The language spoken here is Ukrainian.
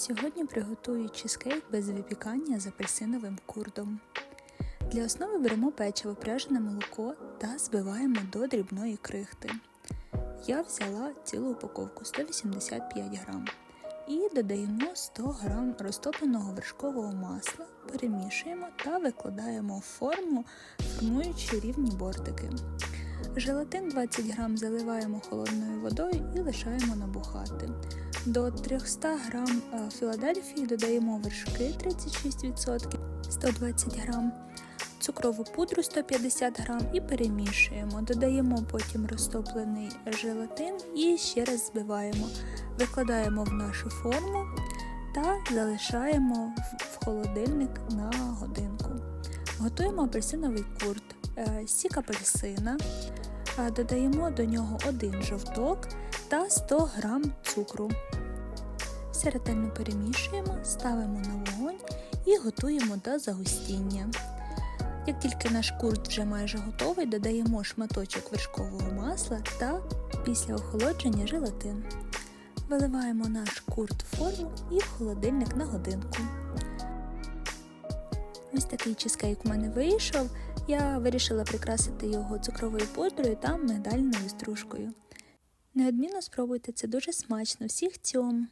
Сьогодні приготую чизкейк без випікання з апельсиновим курдом. Для основи беремо печиво, пряжене молоко та збиваємо до дрібної крихти. Я взяла цілу упаковку 185 грам і додаємо 100 грам розтопленого вершкового масла, перемішуємо та викладаємо в форму, формуючи рівні бортики. Желатин 20 грам заливаємо холодною водою і лишаємо набухати. До 300 грам е, Філадельфії додаємо вершки 36%, 120 грам, цукрову пудру 150 грам і перемішуємо. Додаємо потім розтоплений желатин і ще раз збиваємо. Викладаємо в нашу форму та залишаємо в холодильник на годинку. Готуємо апельсиновий курт, сік апельсина. Додаємо до нього один жовток та 100 г цукру. Все ретельно перемішуємо, ставимо на вогонь і готуємо до загустіння. Як тільки наш курт вже майже готовий, додаємо шматочок вершкового масла та після охолодження желатин. Виливаємо наш курт в форму і в холодильник на годинку. Ось такий чизкейк у мене вийшов. Я вирішила прикрасити його цукровою пудрою та медальною стружкою. Неодмінно спробуйте це дуже смачно. Всіх цьому!